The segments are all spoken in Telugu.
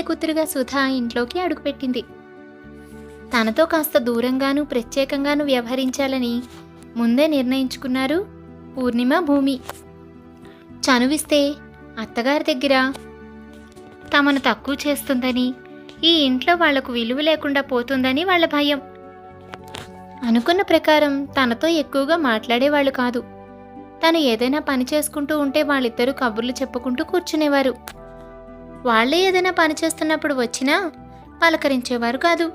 పెళ్ళి కూతురుగా సుధా ఇంట్లోకి అడుగుపెట్టింది. తనతో కాస్త దూరంగానూ ప్రత్యేకంగాను వ్యవహరించాలని ముందే నిర్ణయించుకున్నారు పూర్ణిమ భూమి. చనువిస్తే అత్తగారి దగ్గర తమను తక్కువ చేస్తుందని ఈ ఇంట్లో వాళ్ళకు విలువ లేకుండా పోతుందని వాళ్ళ భయం. అనుకున్న ప్రకారం తనతో ఎక్కువగా మాట్లాడేవాళ్ళు కాదు. తను ఏదైనా పని చేసుకుంటూ ఉంటే వాళ్ళిద్దరూ కబుర్లు చెప్పుకుంటూ కూర్చునేవారు. వాళ్ళే ఏదైనా పని చేస్తున్నప్పుడు వచ్చినా పలకరించేవారు కాదు.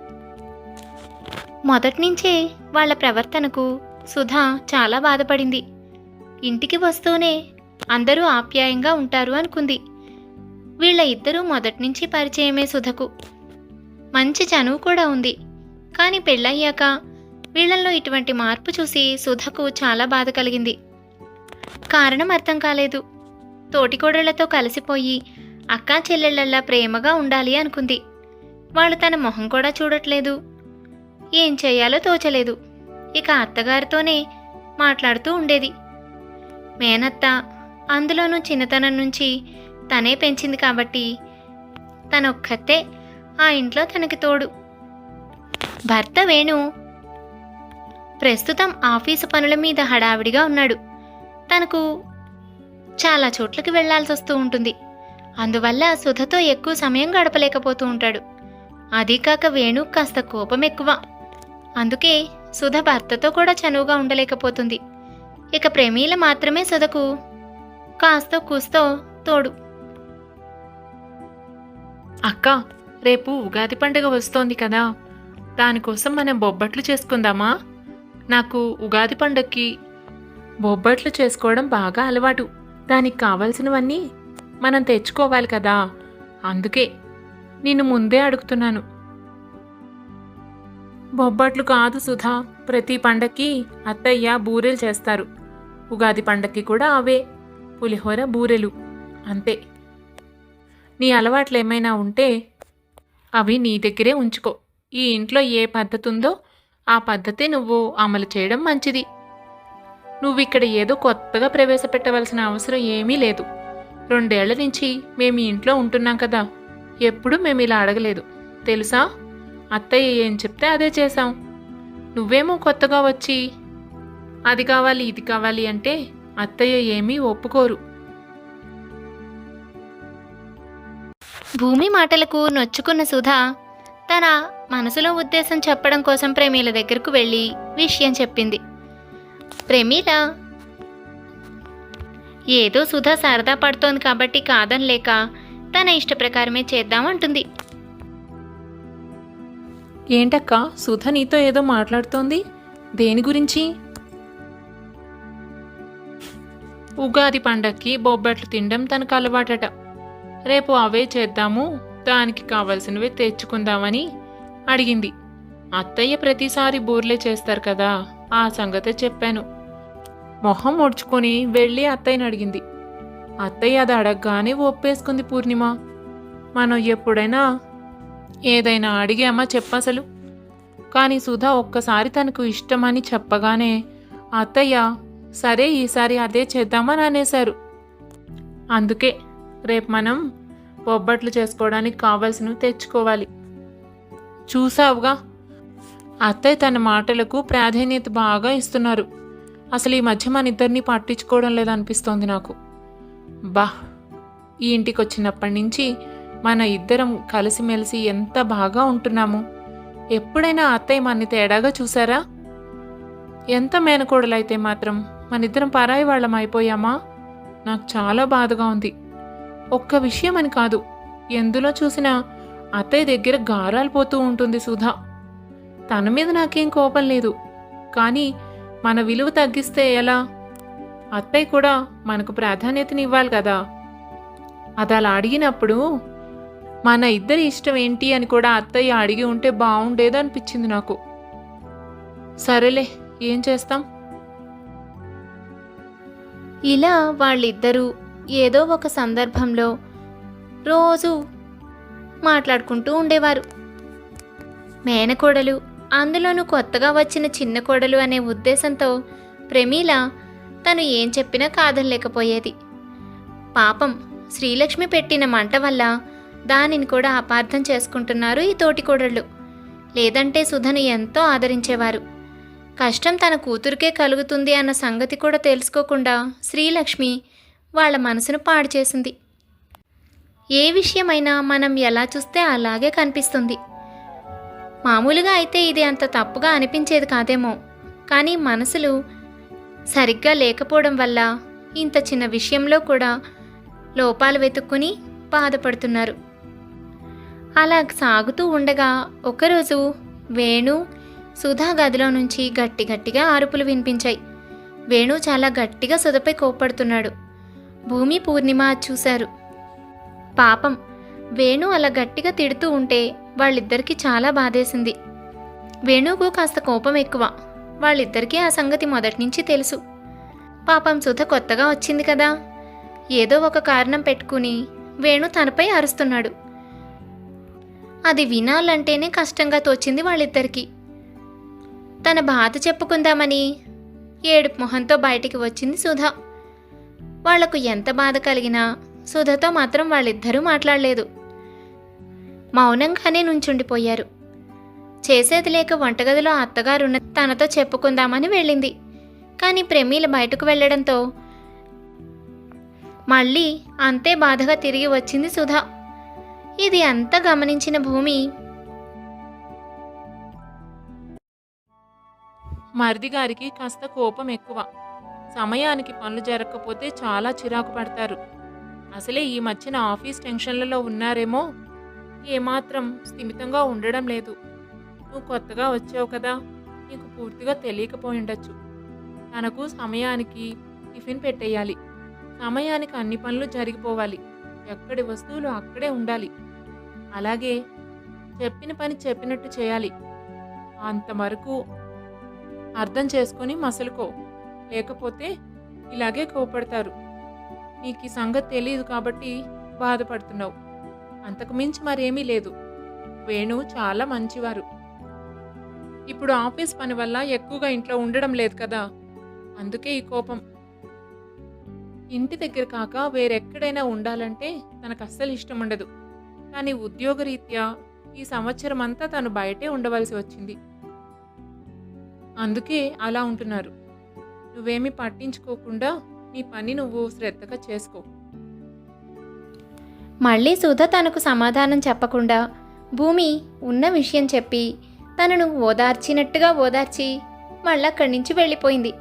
మొదటి నుంచే వాళ్ళ ప్రవర్తనకు సుధా చాలా బాధపడింది. ఇంటికి వస్తూనే అందరూ ఆప్యాయంగా ఉంటారు అనుకుంది. వీళ్ళ ఇద్దరూ మొదటి నుంచి పరిచయమే సుధకు. మంచి చనువు కూడా ఉంది. కానీ పెళ్ళయ్యాక వీళ్ళల్లో ఇటువంటి మార్పు చూసి సుధకు చాలా బాధ కలిగింది. కారణం అర్థం కాలేదు. తోటికోడళ్ళతో కలిసిపోయి అక్కా చెల్లెళ్ళల్లా ప్రేమగా ఉండాలి అనుకుంది. వాళ్ళు తన మొహం కూడా చూడట్లేదు. ఏం చేయాలో తోచలేదు. ఇక అత్తగారితోనే మాట్లాడుతూ ఉండేది. మేనత్త అందులోనూ చిన్నతనం నుంచి తనే పెంచింది కాబట్టి తనొక్కతే ఆ ఇంట్లో తనకి తోడు. భర్త వేణు ప్రస్తుతం ఆఫీసు పనుల మీద హడావిడిగా ఉన్నాడు. తనకు చాలా చోట్లకి వెళ్ళాల్సి వస్తూ ఉంటుంది. అందువల్ల సుధతో ఎక్కువ సమయం గడపలేకపోతూ ఉంటాడు. అదీకాక వేణు కాస్త కోపం ఎక్కువ. అందుకే సుధ భర్తతో కూడా చనువుగా ఉండలేకపోతుంది. ఇక ప్రేమీల మాత్రమే సుధకు కాస్తో కూస్తో తోడు. అక్క రేపు ఉగాది పండుగ వస్తోంది కదా. దానికోసం మనం బొబ్బట్లు చేసుకుందామా? నాకు ఉగాది పండుగకి బొబ్బట్లు చేసుకోవడం బాగా అలవాటు. దానికి కావలసినవన్నీ మనం తెచ్చుకోవాలి కదా. అందుకే నిన్ను ముందే అడుగుతున్నాను. బొబ్బట్లు కాదు సుధా ప్రతి పండక్కి అత్తయ్య బూరెలు చేస్తారు. ఉగాది పండక్కి కూడా అవే పులిహోర బూరెలు అంతే. నీ అలవాట్లు ఏమైనా ఉంటే అవి నీ దగ్గరే ఉంచుకో. ఈ ఇంట్లో ఏ పద్ధతి ఉందో ఆ పద్ధతి నువ్వు అమలు చేయడం మంచిది. నువ్వు ఇక్కడ ఏదో కొత్తగా ప్రవేశపెట్టవలసిన అవసరం ఏమీ లేదు. రెండేళ్ళ నుంచి మేము ఇంట్లో ఉంటున్నాం కదా. ఎప్పుడూ మేము ఇలా అడగలేదు. తెలుసా? అత్తయ్య ఏం చెప్తే అదే చేశాం. నువ్వేమో కొత్తగా వచ్చి అది కావాలి ఇది కావాలి అంటే అత్తయ్య ఏమీ ఒప్పుకోరు. భూమి మాటలకు నొచ్చుకున్న సుధా తన మనసులో ఉద్దేశం చెప్పడం కోసం ప్రేమీల దగ్గరకు వెళ్ళి విషయం చెప్పింది. ప్రేమీల ఏదో సుధా సరదా పడుతోంది కాబట్టి కాదనలేక తన ఇష్ట ప్రకారమే చేద్దామంటుంది. ఏంటక్క సుధ నీతో ఏదో మాట్లాడుతోంది? దేని గురించి? ఉగాది పండక్కి బొబ్బట్లు తినడం తనకు అలవాటట. రేపు అవే చేద్దాము దానికి కావలసినవి తెచ్చుకుందామని అడిగింది. అత్తయ్య ప్రతిసారి బూర్లే చేస్తారు కదా ఆ సంగతే చెప్పాను. మొహం ముడుచుకొని వెళ్ళి అత్తయ్యని అడిగింది. అత్తయ్య అది అడగగానే ఒప్పేసుకుంది పూర్ణిమ. మనం ఎప్పుడైనా ఏదైనా అడిగామా చెప్పసలు? కానీ సుధా ఒక్కసారి తనకు ఇష్టమని చెప్పగానే అత్తయ్య సరే ఈసారి అదే చేద్దామని అనేశారు. అందుకే రేపు మనం బొబ్బట్లు చేసుకోవడానికి కావాల్సినవి తెచ్చుకోవాలి. చూసావుగా? అత్తయ్య తన మాటలకు ప్రాధాన్యత బాగా ఇస్తున్నారు. అసలు ఈ మధ్య మన ఇద్దరిని పట్టించుకోవడం లేదనిపిస్తోంది నాకు. బా ఈ ఇంటికి వచ్చినప్పటి నుంచి మన ఇద్దరం కలిసిమెలిసి ఎంత బాగా ఉంటున్నాము. ఎప్పుడైనా అత్తయ్య మన్ని తేడాగా చూసారా? ఎంత మేనకోడలైతే మాత్రం మన ఇద్దరం పరాయి వాళ్ళం అయిపోయామా? నాకు చాలా బాధగా ఉంది. ఒక్క విషయం అని కాదు ఎందులో చూసినా అత్తయ్య దగ్గర గారాలు పోతూ ఉంటుంది సుధా. తన మీద నాకేం కోపం లేదు. కానీ మన విలువ తగ్గిస్తే ఎలా? అత్తయ్య కూడా మనకు ప్రాధాన్యతని ఇవ్వాలి కదా. అది అలా అడిగినప్పుడు మన ఇద్దరి ఇష్టం ఏంటి అని కూడా అత్తయ్య అడిగి ఉంటే బాగుండేది అనిపించింది నాకు. సరేలే ఏం చేస్తాం? ఇలా వాళ్ళిద్దరూ ఏదో ఒక సందర్భంలో రోజు మాట్లాడుకుంటూ ఉండేవారు. మేనకోడలు అందులోనూ కొత్తగా వచ్చిన చిన్న కోడలు అనే ఉద్దేశంతో ప్రమీల తను ఏం చెప్పినా కాదనలేకపోయేది. పాపం శ్రీలక్ష్మి పెట్టిన మంట వల్ల దానిని కూడా అపార్థం చేసుకుంటున్నారు ఈ తోటికోడళ్ళు లేదంటే సుధను ఎంతో ఆదరించేవారు. కష్టం తన కూతురికే కలుగుతుంది అన్న సంగతి కూడా తెలుసుకోకుండా శ్రీలక్ష్మి వాళ్ళ మనసును పాడు చేసింది. ఏ విషయమైనా మనం ఎలా చూస్తే అలాగే కనిపిస్తుంది. మామూలుగా అయితే ఇది అంత తప్పుగా అనిపించేది కాదేమో. కానీ మనసులు సరిగ్గా లేకపోవడం వల్ల ఇంత చిన్న విషయంలో కూడా లోపాలు వెతుక్కుని బాధపడుతున్నారు. అలా సాగుతూ ఉండగా ఒకరోజు వేణు సుధా గదిలో నుంచి గట్టి గట్టిగా అరుపులు వినిపించాయి. వేణు చాలా గట్టిగా సుధపై కోప్పడుతున్నాడు. భూమి పూర్ణిమ చూశారు. పాపం వేణు అలా గట్టిగా తిడుతూ ఉంటే వాళ్ళిద్దరికీ చాలా బాధేసింది. వేణుకు కాస్త కోపం ఎక్కువ. వాళ్ళిద్దరికీ ఆ సంగతి మొదటి నుంచి తెలుసు. పాపం సుధ కొత్తగా వచ్చింది కదా. ఏదో ఒక కారణం పెట్టుకుని వేణు తనపై అరుస్తున్నాడు. అది వినాలంటేనే కష్టంగా తోచింది వాళ్ళిద్దరికీ. తన బాధ చెప్పుకుందామని ఏడుపు మొహంతో బయటికి వచ్చింది సుధ. వాళ్ళకు ఎంత బాధ కలిగినా సుధతో మాత్రం వాళ్ళిద్దరూ మాట్లాడలేదు. మౌనంగానే నుంచుండిపోయారు. చేసేది లేక వంటగదిలో అత్తగారున్న తనతో చెప్పుకుందామని వెళ్ళింది. కానీ ప్రమీల బయటకు వెళ్ళడంతో మళ్ళీ అంతే బాధగా తిరిగి వచ్చింది సుధా. ఇది అంతా గమనించిన భూమి. మరిది గారికి కాస్త కోపం ఎక్కువ. సమయానికి పనులు జరగకపోతే చాలా చిరాకు పడతారు. అసలే ఈ మధ్యన ఆఫీస్ టెన్షన్లలో ఉన్నారేమో. ఏమాత్రం స్థిమితంగా ఉండడం లేదు. నువ్వు కొత్తగా వచ్చావు కదా నీకు పూర్తిగా తెలియకపోయి ఉండొచ్చు. తనకు సమయానికి టిఫిన్ పెట్టేయాలి. సమయానికి అన్ని పనులు జరిగిపోవాలి. ఎక్కడి వస్తువులు అక్కడే ఉండాలి. అలాగే చెప్పిన పని చెప్పినట్టు చేయాలి. అంతవరకు అర్థం చేసుకొని మసలుకో. లేకపోతే ఇలాగే కోపడతారు. నీకు ఈ సంగతి తెలియదు కాబట్టి బాధపడుతున్నావు. అంతకుమించి మరేమీ లేదు. వేణు చాలా మంచివారు. ఇప్పుడు ఆఫీస్ పని వల్ల ఎక్కువగా ఇంట్లో ఉండడం లేదు కదా. అందుకే ఈ కోపం. ఇంటి దగ్గర కాక వేరెక్కడైనా ఉండాలంటే తనకు అస్సలు ఇష్టం ఉండదు. కానీ ఉద్యోగరీత్యా ఈ సంవత్సరం అంతా తను బయటే ఉండవలసి వచ్చింది. అందుకే అలా ఉంటున్నారు. నువ్వేమీ పట్టించుకోకుండా నీ పని నువ్వు శ్రద్ధగా చేసుకో. మళ్ళీ సుధ తనకు సమాధానం చెప్పకుండా భూమి ఉన్న విషయం చెప్పి తనను ఓదార్చినట్టుగా ఓదార్చి మళ్ళక్కడి నుంచి వెళ్ళిపోయింది.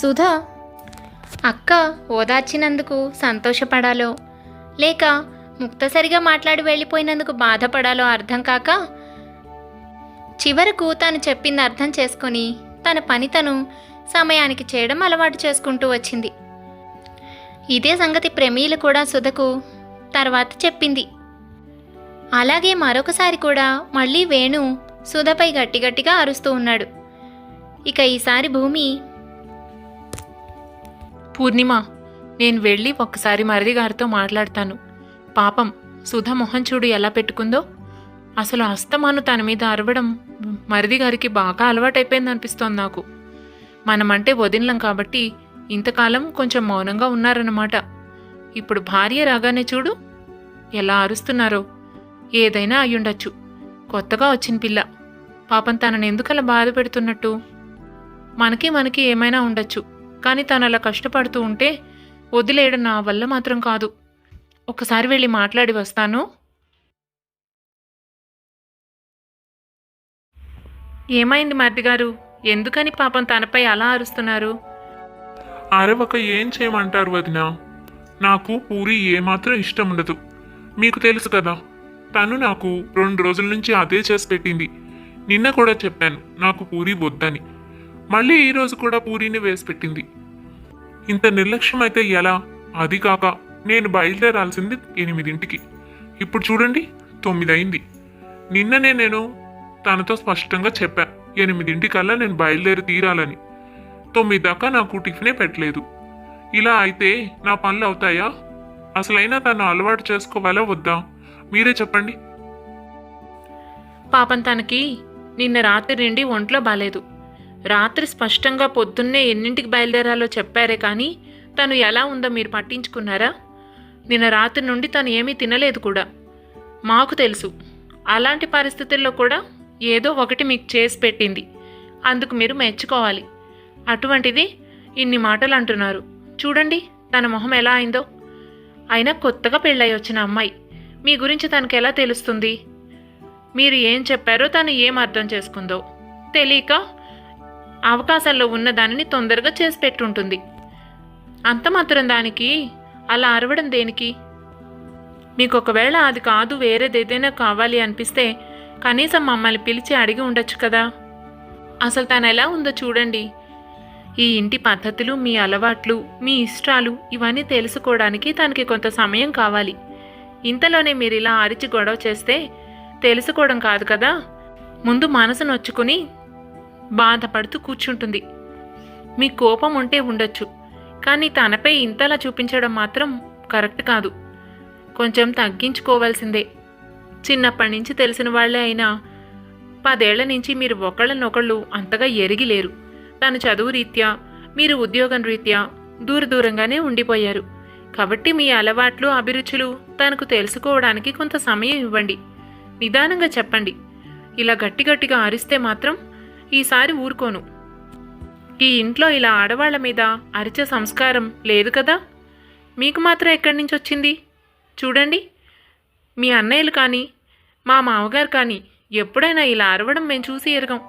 సుధ అక్క ఓదార్చినందుకు సంతోషపడాలో లేక ముక్తసరిగా మాట్లాడి వెళ్ళిపోయినందుకు బాధపడాలో అర్థం కాక చివరకు తాను చెప్పింది అర్థం చేసుకొని తన పని తను సమయానికి చేయడం అలవాటు చేసుకుంటూ వచ్చింది. ఇదే సంగతి ప్రమీల కూడా సుధకు తర్వాత చెప్పింది. అలాగే మరొకసారి కూడా మళ్ళీ వేణు సుధపై గట్టి గట్టిగా అరుస్తూ ఉన్నాడు. ఇక ఈసారి భూమి పూర్ణిమ నేను వెళ్ళి ఒక్కసారి మరిది గారితో మాట్లాడతాను. పాపం సుధ మొహం చూడు ఎలా పెట్టుకుందో. అసలు అస్తమాను తన మీద అరవడం మరిది గారికి బాగా అలవాటైపోయింది అనిపిస్తోంది నాకు. మనమంటే వదినలం కాబట్టి ఇంతకాలం కొంచెం మౌనంగా ఉన్నారన్నమాట. ఇప్పుడు భార్య రాగానే చూడు ఎలా అరుస్తున్నారో. ఏదైనా అయ్యుండొచ్చు. కొత్తగా వచ్చిన పిల్ల. పాపం తనని ఎందుకలా బాధ పెడుతున్నట్టు? మనకి మనకి ఏమైనా ఉండొచ్చు. కానీ తను అలా కష్టపడుతూ ఉంటే వదిలేయడం నా వల్ల మాత్రం కాదు. ఒకసారి వెళ్ళి మాట్లాడి వస్తాను. ఏమైంది మరిది గారు? ఎందుకని పాపం తనపై అలా అరుస్తున్నారు? అరవక ఏం చేయమంటారు వదిన? నాకు పూరి ఏమాత్రం ఇష్టం ఉండదు. మీకు తెలుసు కదా తను నాకు రెండు రోజుల నుంచి అదే చేసి పెట్టింది. నిన్న కూడా చెప్పాను నాకు పూరి వద్దని. మళ్ళీ ఈరోజు కూడా పూరీని వేసి పెట్టింది. ఇంత నిర్లక్ష్యం అయితే ఎలా? అది కాక నేను బయలుదేరాల్సింది ఎనిమిదింటికి. ఇప్పుడు చూడండి తొమ్మిది అయింది నిన్ననే నేను తనతో స్పష్టంగా చెప్పాను ఎనిమిదింటికల్లా నేను బయలుదేరి తీరాలని. తొమ్మిది దాకా నాకు టిఫినే పెట్టలేదు. ఇలా అయితే నా పనులు అవుతాయా? అసలైనా తను అలవాటు చేసుకోవాలా వద్దా? మీరే చెప్పండి. పాపం తనకి నిన్న రాత్రి నుండి ఒంట్లో బాలేదు. రాత్రి స్పష్టంగా పొద్దున్నే ఎన్నింటికి బయలుదేరాలో చెప్పారే కానీ తను ఎలా ఉందో మీరు పట్టించుకున్నారా? నిన్న రాత్రి నుండి తను ఏమీ తినలేదు కూడా. మాకు తెలుసు. అలాంటి పరిస్థితుల్లో కూడా ఏదో ఒకటి మీకు చేసి పెట్టింది. అందుకు మీరు మెచ్చుకోవాలి. అటువంటిది ఇన్ని మాటలు అంటున్నారు. చూడండి తన మొహం ఎలా అయిందో. అయినా కొత్తగా పెళ్ళై వచ్చిన అమ్మాయి మీ గురించి తనకెలా ఎలా తెలుస్తుంది? మీరు ఏం చెప్పారో తను ఏం అర్థం చేసుకుందో. తెలియక అవకాశాల్లో ఉన్న దానిని తొందరగా చేసి పెట్టుంటుంది. అంత మాత్రం దానికి? అలా అరవడం దేనికి? మీకు ఒకవేళ అది కాదు వేరేది ఏదైనా కావాలి అనిపిస్తే కనీసం మమ్మల్ని పిలిచి అడిగి ఉండొచ్చు కదా. అసలు తను ఎలా ఉందో చూడండి. ఈ ఇంటి పద్ధతులు మీ అలవాట్లు మీ ఇష్టాలు ఇవన్నీ తెలుసుకోవడానికి తనకి కొంత సమయం కావాలి. ఇంతలోనే మీరు ఇలా అరిచి గొడవ చేస్తే తెలుసుకోవడం కాదు కదా? ముందు మనసు నొచ్చుకుని బాధపడుతూ కూర్చుంటుంది. మీ కోపం ఉంటే ఉండొచ్చు కానీ తనపై ఇంతలా చూపించడం మాత్రం కరెక్ట్ కాదు. కొంచెం తగ్గించుకోవాల్సిందే. చిన్నప్పటి నుంచి తెలిసిన వాళ్ళే అయినా పదేళ్ళ నుంచి మీరు ఒకళ్ళనొకళ్ళు అంతగా ఎరిగిలేరు తను చదువు రీత్యా మీరు ఉద్యోగం రీత్యా దూర దూరంగానే ఉండిపోయారు. కాబట్టి మీ అలవాట్లు అభిరుచులు తనకు తెలుసుకోవడానికి కొంత సమయం ఇవ్వండి. నిదానంగా చెప్పండి. ఇలా గట్టి గట్టిగా అరిస్తే మాత్రం ఈసారి ఊరుకోను. ఈ ఇంట్లో ఇలా ఆడవాళ్ళ మీద అరిచే సంస్కారం లేదు కదా? మీకు మాత్రం ఎక్కడి నుంచి వచ్చింది? చూడండి. మీ అన్నయ్యలు కానీ మా మామగారు కానీ ఎప్పుడైనా ఇలా అరవడం మేము చూసి ఎరగం.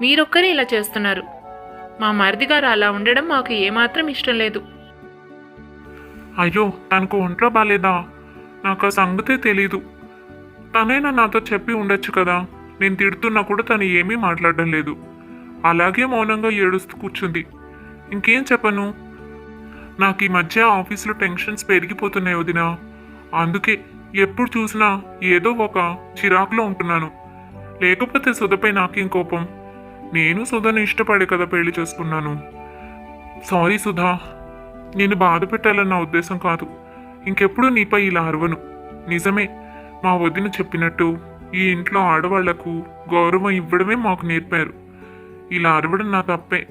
మీరొక్కరే ఇలా చేస్తున్నారు. మా మరిది గారు అలా ఉండడం మాకు ఏమాత్రం ఇష్టం లేదు. అయ్యో తనకు ఒంట్లో బాలేదా? నాకు ఆ సంగతే తెలీదు. తనైనా నాతో చెప్పి ఉండొచ్చు కదా? నేను తిడుతున్నా కూడా తను ఏమీ మాట్లాడడం లేదు. అలాగే మౌనంగా ఏడుస్తూ కూర్చుంది. ఇంకేం చెప్పను? నాకు ఈ మధ్య ఆఫీస్లో టెన్షన్స్ పెరిగిపోతున్నాయి వదినా. అందుకే ఎప్పుడు చూసినా ఏదో ఒక చిరాకులో ఉంటున్నాను. లేకపోతే సుధపై నాకేం కోపం? నేను సుధను ఇష్టపడే కదా పెళ్ళి చేసుకున్నాను. సారీ సుధా నేను బాధ పెట్టాలన్న ఉద్దేశం కాదు. ఇంకెప్పుడు నీపై ఇలా అరవను. నిజమే మా వదిన చెప్పినట్టు ఈ ఇంట్లో ఆడవాళ్ళకు గౌరవం ఇవ్వడమే మాకు నేర్పారు. ఇలా అరవడం నా తప్పే.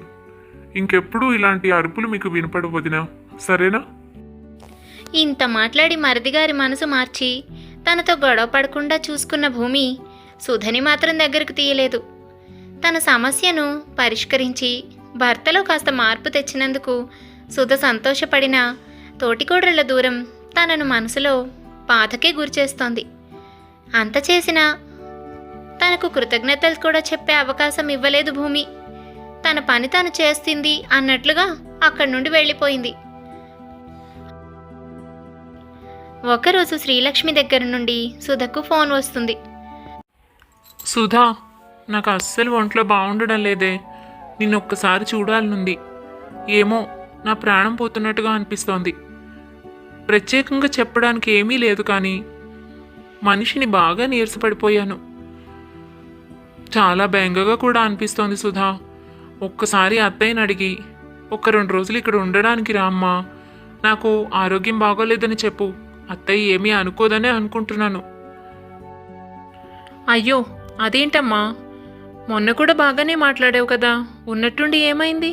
ఇంకెప్పుడు ఇలాంటి అరుపులు మీకు వినపడవు వదిన. సరేనా? ఇంత మాట్లాడి మరదిగారి మనసు మార్చి తనతో గొడవ పడకుండా చూసుకున్న భూమి సుధని మాత్రం దగ్గరకు తీయలేదు. తన సమస్యను పరిష్కరించి భర్తలో కాస్త మార్పు తెచ్చినందుకు సుధ సంతోషపడిన తోటికోడళ్ళ దూరం తనను మనసులో బాధకే గురిచేస్తోంది. అంత చేసినా తనకు కృతజ్ఞతలు కూడా చెప్పే అవకాశం ఇవ్వలేదు భూమి. తన పని తాను చేస్తుంది అన్నట్లుగా అక్కడి నుండి వెళ్ళిపోయింది. ఒకరోజు శ్రీలక్ష్మి దగ్గర నుండి సుధకు ఫోన్ వస్తుంది. సుధా! నాకు అస్సలు ఒంట్లో బాగుండడం లేదే. నిన్ను ఒక్కసారి చూడాలనుంది. ఏమో నా ప్రాణం పోతున్నట్టుగా అనిపిస్తోంది. ప్రత్యేకంగా చెప్పడానికి ఏమీ లేదు కానీ మనిషిని బాగా నీరసపడిపోయాను. చాలా బెంగగా కూడా అనిపిస్తోంది సుధా. ఒక్కసారి అత్తయ్యని అడిగి ఒక రెండు రోజులు ఇక్కడ ఉండడానికి రామ్మా నాకు ఆరోగ్యం బాగోలేదని చెప్పు. అత్తయ్య ఏమీ అనుకోదనే అనుకుంటున్నాను. అయ్యో అదేంటమ్మా? మొన్న కూడా బాగానే మాట్లాడావు కదా ఉన్నట్టుండి ఏమైంది?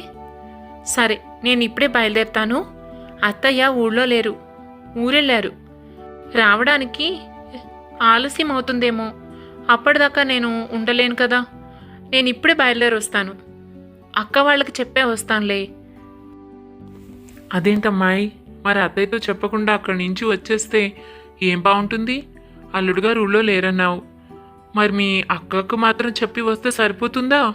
సరే నేను ఇప్పుడే బయలుదేరుతాను. అత్తయ్య ఊళ్ళో లేరు ఊరెళ్ళారు. రావడానికి ఆలస్యం అవుతుందేమో అప్పటిదాకా నేను ఉండలేను కదా. నేను ఇప్పుడే బయలుదేరి వస్తాను అక్క వాళ్ళకి చెప్పే వస్తానులే. అదేంటమ్మాయి? మరి అత్తయ్యతో చెప్పకుండా అక్కడి నుంచి వచ్చేస్తే ఏం బాగుంటుంది అల్లుడుగారు ఊళ్ళో లేరన్నావు. మరి మీ అక్కకు మాత్రం చెప్పి వస్తే సరిపోతుందా?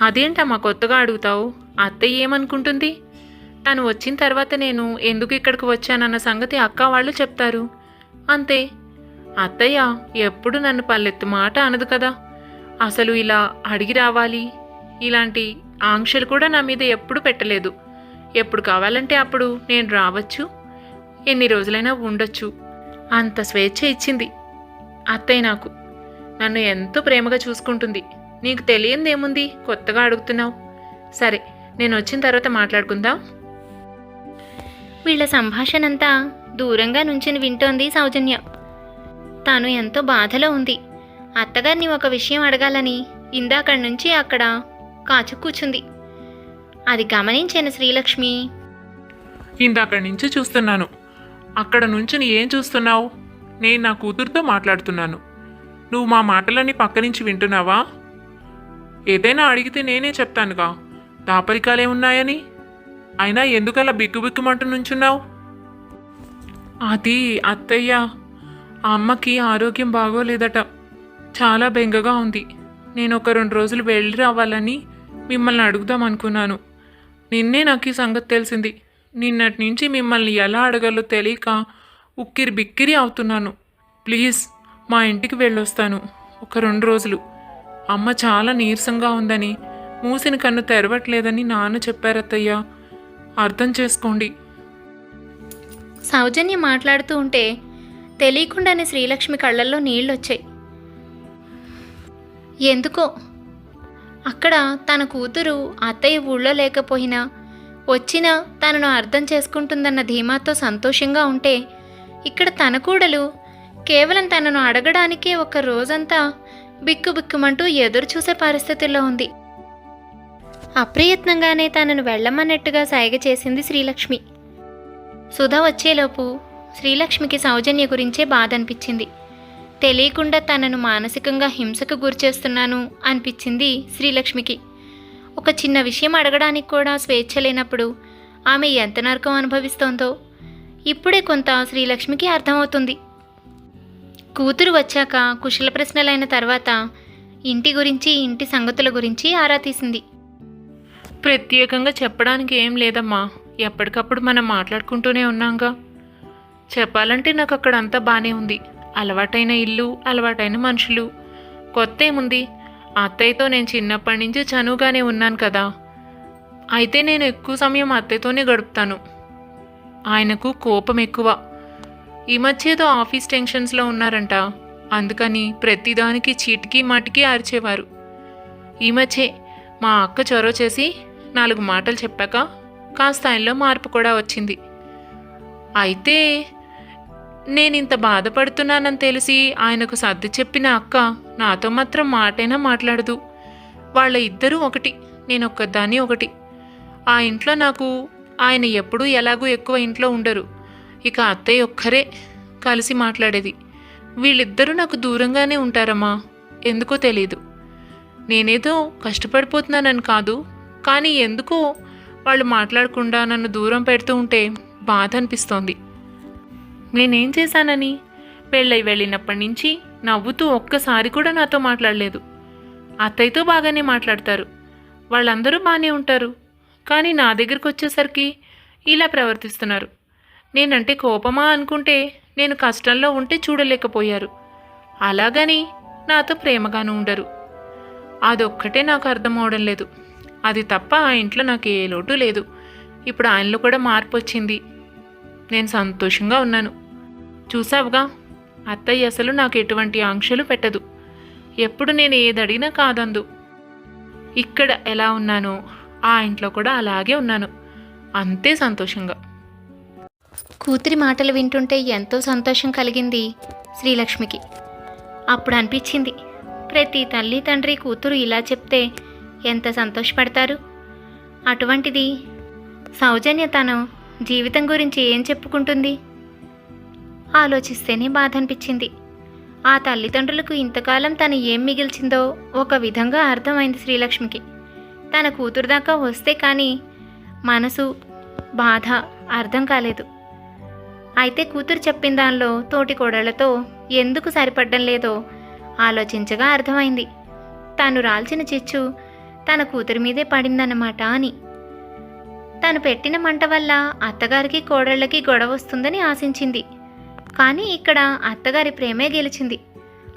అదేంటమ్మా కొత్తగా అడుగుతావు? అత్తయ్య ఏమనుకుంటుంది? తను వచ్చిన తర్వాత నేను ఎందుకు ఇక్కడికి వచ్చానన్న సంగతి అక్క వాళ్ళు చెప్తారు. అంతే. అత్తయ్య ఎప్పుడు నన్ను పల్లెత్తు మాట అనదు కదా. అసలు ఇలా అడిగి రావాలి. ఇలాంటి ఆంక్షలు కూడా నా మీద ఎప్పుడు పెట్టలేదు. ఎప్పుడు కావాలంటే అప్పుడు నేను రావచ్చు. ఎన్ని రోజులైనా ఉండొచ్చు. అంత స్వేచ్ఛ ఇచ్చింది. అత్తయ్య నాకు నన్ను ఎంతో ప్రేమగా చూసుకుంటుంది. నీకు తెలియందేముంది కొత్తగా అడుగుతున్నావు. సరే నేను వచ్చిన తర్వాత మాట్లాడుకుందాం. వీళ్ళ సంభాషణంతా దూరంగా నుంచుని వింటోంది సౌజన్య. తాను ఎంతో బాధలో ఉంది. అత్తగారిని ఒక విషయం అడగాలని ఇందాకడి నుంచి అక్కడ కాచు కూర్చుంది అది గమనించిన శ్రీలక్ష్మి. ఇందాక నుంచి చూస్తున్నాను. అక్కడ నుంచి నీ ఏం చూస్తున్నావు? నేను నా కూతురుతో మాట్లాడుతున్నాను. నువ్వు మా మాటలన్నీ పక్క నుంచి వింటున్నావా? ఏదైనా అడిగితే నేనే చెప్తానుగా. దాపరికాలేమున్నాయని అయినా ఎందుకలా బిక్కుబిక్కుమంటూ నుంచున్నావు? అది అత్తయ్య ఆ అమ్మకి ఆరోగ్యం బాగోలేదట. చాలా బెంగగా ఉంది. నేను ఒక రెండు రోజులు వెళ్ళి రావాలని మిమ్మల్ని అడుగుదాం అనుకున్నాను. నిన్నే నాకు ఈ సంగతి తెలిసింది. నిన్నటి నుంచి మిమ్మల్ని ఎలా అడగాలో తెలియక ఉక్కిరి బిక్కిరి అవుతున్నాను. ప్లీజ్ మా ఇంటికి వెళ్ళొస్తాను. ఒక రెండు రోజులు. అమ్మ చాలా నీరసంగా ఉందని మూసిన కన్ను తెరవట్లేదని నాన్న చెప్పారత్తయ్య. అర్థం చేసుకోండి. సౌజన్య మాట్లాడుతూ ఉంటే తెలియకుండానే శ్రీలక్ష్మి కళ్ళల్లో నీళ్ళొచ్చాయి. ఎందుకో? అక్కడ తన కూతురు అత్తయ్య ఊళ్ళో లేకపోయినా వచ్చినా తనను అర్థం చేసుకుంటుందన్న ధీమాతో సంతోషంగా ఉంటే ఇక్కడ తన కూడలు. కేవలం తనను అడగడానికే ఒక రోజంతా బిక్కుబిక్కుమంటూ ఎదురు చూసే పరిస్థితుల్లో ఉంది. అప్రయత్నంగానే తనను వెళ్ళమన్నట్టుగా సైగ చేసింది శ్రీలక్ష్మి. సుధ వచ్చేలోపు శ్రీలక్ష్మికి సౌజన్య గురించే బాధ అనిపించింది తెలియకుండా తనను మానసికంగా హింసకు గురిచేస్తున్నాను అనిపించింది శ్రీలక్ష్మికి. ఒక చిన్న విషయం అడగడానికి కూడా స్వేచ్ఛ లేనప్పుడు ఆమె ఎంత నరకం అనుభవిస్తోందో ఇప్పుడే కొంత శ్రీలక్ష్మికి అర్థమవుతుంది. కూతురు వచ్చాక కుశల ప్రశ్నలైన తర్వాత ఇంటి గురించి ఇంటి సంగతుల గురించి ఆరా తీసింది. ప్రత్యేకంగా చెప్పడానికి ఏం లేదమ్మా. ఎప్పటికప్పుడు మనం మాట్లాడుకుంటూనే ఉన్నాంగా. చెప్పాలంటే నాకు అక్కడ అంతా బాగానే ఉంది. అలవాటైన ఇల్లు అలవాటైన మనుషులు. కొత్త ఏముంది అత్తయ్యతో నేను చిన్నప్పటి నుంచి చనువుగానే ఉన్నాను కదా. అయితే నేను ఎక్కువ సమయం అత్తయ్యతోనే గడుపుతాను. ఆయనకు కోపం ఎక్కువ ఈ మధ్యేదో ఆఫీస్ టెన్షన్స్లో ఉన్నారంట. అందుకని ప్రతిదానికి చీటికి మాటికి అరిచేవారు. ఈ మధ్యే మా అక్క చొరవ చేసి నాలుగు మాటలు చెప్పాక కాస్త ఆయనలో మార్పు కూడా వచ్చింది. అయితే నేను ఇంత బాధపడుతున్నానని తెలిసి ఆయనకు సర్ది చెప్పిన అక్క నాతో మాత్రం మాటైనా మాట్లాడదు. వాళ్ళ ఇద్దరూ ఒకటి నేను ఒక్కదాన్ని ఒకటి. ఆ ఇంట్లో నాకు ఆయన ఎప్పుడూ ఎలాగూ ఎక్కువ ఇంట్లో ఉండరు. ఇక అత్తయ్య ఒక్కరే కలిసి మాట్లాడేది. వీళ్ళిద్దరూ నాకు దూరంగానే ఉంటారమ్మా. ఎందుకో తెలీదు. నేనేదో కష్టపడిపోతున్నానని కాదు. కానీ ఎందుకో వాళ్ళు మాట్లాడకుండా నన్ను దూరం పెడుతూ ఉంటే బాధ అనిపిస్తోంది. నేనేం చేశానని? పెళ్ళై వెళ్ళినప్పటి నుంచి నవ్వుతూ ఒక్కసారి కూడా నాతో మాట్లాడలేదు. అత్తయ్యతో బాగానే మాట్లాడతారు. వాళ్ళందరూ బాగానే ఉంటారు. కానీ నా దగ్గరికి వచ్చేసరికి ఇలా ప్రవర్తిస్తున్నారు. నేనంటే కోపమా అనుకుంటే నేను కష్టంలో ఉంటే చూడలేకపోయారు. అలాగని నాతో ప్రేమగాను ఉండరు. అదొక్కటే నాకు అర్థం అవడం లేదు. అది తప్ప ఆ ఇంట్లో నాకు ఏ లోటు లేదు. ఇప్పుడు ఆయనలో కూడా మార్పు వచ్చింది. నేను సంతోషంగా ఉన్నాను. చూసావుగా అత్తయ్య అసలు నాకు ఎటువంటి ఆంక్షలు పెట్టదు. ఎప్పుడు నేను ఏది అడిగినా కాదందు. ఇక్కడ ఎలా ఉన్నానో ఆ ఇంట్లో కూడా అలాగే ఉన్నాను. అంతే సంతోషంగా. కూతురి మాటలు వింటుంటే ఎంతో సంతోషం కలిగింది శ్రీలక్ష్మికి. అప్పుడు అనిపించింది ప్రతి తల్లి తండ్రి కూతురు ఇలా చెప్తే ఎంత సంతోషపడతారు? అటువంటిది సౌజన్య తను జీవితం గురించి ఏం చెప్పుకుంటుంది? ఆలోచిస్తేనే బాధ అనిపించింది ఆ తల్లిదండ్రులకు ఇంతకాలం తను ఏం మిగిల్చిందో ఒక విధంగా అర్థమైంది శ్రీలక్ష్మికి. తన కూతురు దాకా వస్తే కానీ మనసు బాధ అర్థం కాలేదు. అయితే కూతురు చెప్పిన దానిలో తోటి కోడళ్ళతో ఎందుకు సరిపడ్డం లేదో ఆలోచించగా అర్థమైంది. తాను రాల్చిన చిచ్చు తన కూతురి మీదే పడిందన్నమాట అని. తను పెట్టిన మంట వల్ల అత్తగారికి కోడళ్ళకి గొడవ వస్తుందని ఆశించింది. కానీ ఇక్కడ అత్తగారి ప్రేమే గెలిచింది.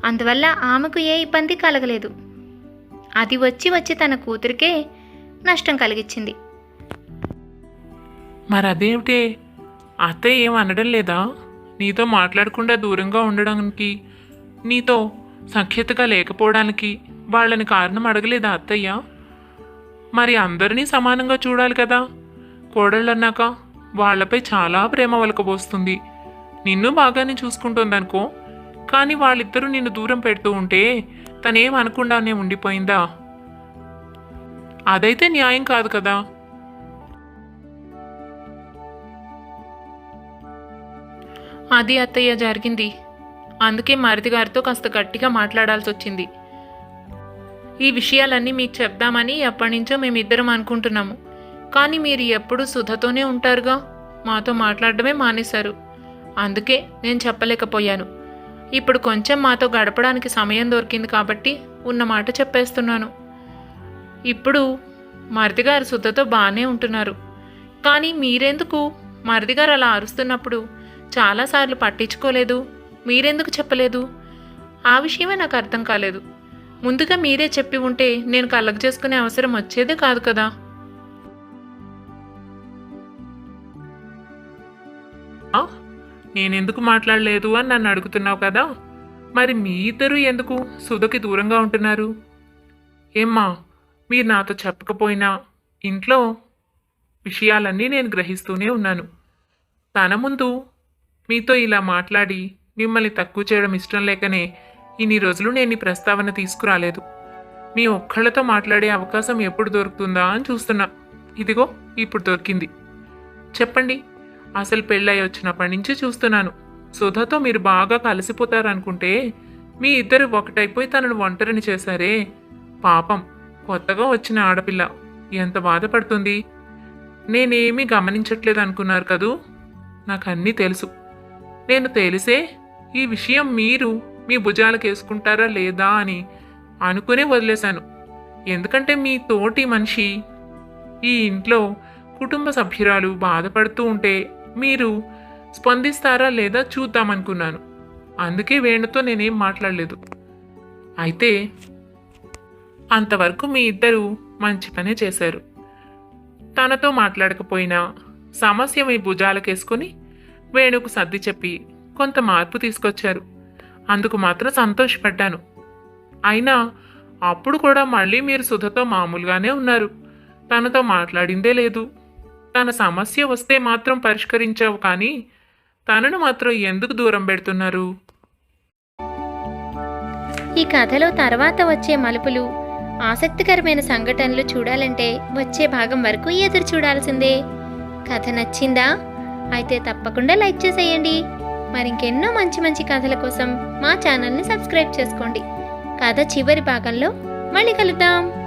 అందువల్ల ఆమెకు ఏ ఇబ్బంది కలగలేదు. అది వచ్చి వచ్చి తన కూతురికే నష్టం కలిగించింది మరి అదేమిటే అత్తయ్య ఏం అనడం లేదా? నీతో మాట్లాడకుండా దూరంగా ఉండడానికి నీతో సఖ్యతగా లేకపోవడానికి వాళ్ళని కారణం అడగలేదా అత్తయ్య? మరి అందరినీ సమానంగా చూడాలి కదా. కోడళ్ళన్నాక వాళ్ళపై చాలా ప్రేమ వలకబోస్తుంది. నిన్ను బాగానే చూసుకుంటుందనుకో కానీ వాళ్ళిద్దరూ నిన్ను దూరం పెడుతూ ఉంటే తనేం అనకుండానే ఉండిపోయిందా? అదైతే న్యాయం కాదు కదా? అది అత్తయ్య జరిగింది. అందుకే మరిది గారితో కాస్త గట్టిగా మాట్లాడాల్సి వచ్చింది ఈ విషయాలన్నీ మీకు చెప్దామని ఎప్పటి నుంచో మేమిద్దరం అనుకుంటున్నాము. కానీ మీరు ఎప్పుడూ సుధతోనే ఉంటారుగా? మాతో మాట్లాడడమే మానేశారు. అందుకే నేను చెప్పలేకపోయాను. ఇప్పుడు కొంచెం మాతో గడపడానికి సమయం దొరికింది కాబట్టి ఉన్న మాట చెప్పేస్తున్నాను. ఇప్పుడు మరిదిగారు శుద్ధతో బాగానే ఉంటున్నారు. కానీ మీరెందుకు మరిదిగారు అలా అరుస్తున్నప్పుడు చాలాసార్లు పట్టించుకోలేదు. మీరెందుకు చెప్పలేదు? ఆ విషయమే నాకు అర్థం కాలేదు. ముందుగా మీరే చెప్పి ఉంటే నేను కళ్ళకు చేసుకునే అవసరం వచ్చేదే కాదు కదా. నేనెందుకు మాట్లాడలేదు అని నన్ను అడుగుతున్నావు కదా? మరి మీ ఇద్దరు ఎందుకు సుధకి దూరంగా ఉంటున్నారు? ఏమ్మా మీరు నాతో చెప్పకపోయినా ఇంట్లో విషయాలన్నీ నేను గ్రహిస్తూనే ఉన్నాను. తన ముందు మీతో ఇలా మాట్లాడి మిమ్మల్ని తక్కువ చేయడం ఇష్టం లేకనే ఇన్ని రోజులు నేను ఈ ప్రస్తావన తీసుకురాలేదు. మీ ఒక్కళ్ళతో మాట్లాడే అవకాశం ఎప్పుడు దొరుకుతుందా అని చూస్తున్నా. ఇదిగో ఇప్పుడు దొరికింది. చెప్పండి అసలు పెళ్ళై వచ్చినప్పటి నుంచి చూస్తున్నాను. సుధతో మీరు బాగా కలిసిపోతారనుకుంటే మీ ఇద్దరు ఒకటైపోయి తనను ఒంటరిని చేశారే. పాపం కొత్తగా వచ్చిన ఆడపిల్ల. ఎంత బాధపడుతుంది? నేనేమీ గమనించట్లేదు అనుకున్నారు కదూ? నాకు అన్నీ తెలుసు. నేను తెలిసే ఈ విషయం మీరు మీ భుజాలకు వేసుకుంటారా లేదా అని అనుకునే వదిలేశాను. ఎందుకంటే మీ తోటి మనిషి ఈ ఇంట్లో కుటుంబ సభ్యురాలు బాధపడుతూ ఉంటే మీరు స్పందిస్తారా లేదా చూద్దామనుకున్నాను. అందుకే వేణుతో నేనేం మాట్లాడలేదు. అయితే అంతవరకు మీ ఇద్దరు మంచి పనే చేశారు. తనతో మాట్లాడకపోయినా సమస్య మీ భుజాలకేసుకొని వేణుకు సర్ది చెప్పి కొంత మార్పు తీసుకొచ్చారు. అందుకు మాత్రం సంతోషపడ్డాను. అయినా అప్పుడు కూడా మళ్ళీ మీరు సుధతో మామూలుగానే ఉన్నారు. తనతో మాట్లాడిందే లేదు. తన సమస్య వస్తే మాత్రం పరిష్కరించావు కానీ తనను మాత్రం ఎందుకు దూరం పెడుతున్నారు? ఈ కథలో తర్వాత వచ్చే మలుపులు ఆసక్తికరమైన సంఘటనలు చూడాలంటే వచ్చే భాగం వరకు ఎదురు చూడాల్సిందే. కథ నచ్చిందా? అయితే తప్పకుండా లైక్ చేసేయండి. మరింకెన్నో మంచి మంచి కథల కోసం మా ఛానల్ని సబ్స్క్రైబ్ చేసుకోండి. కథ చివరి భాగంలో మళ్ళీ కలుద్దాం.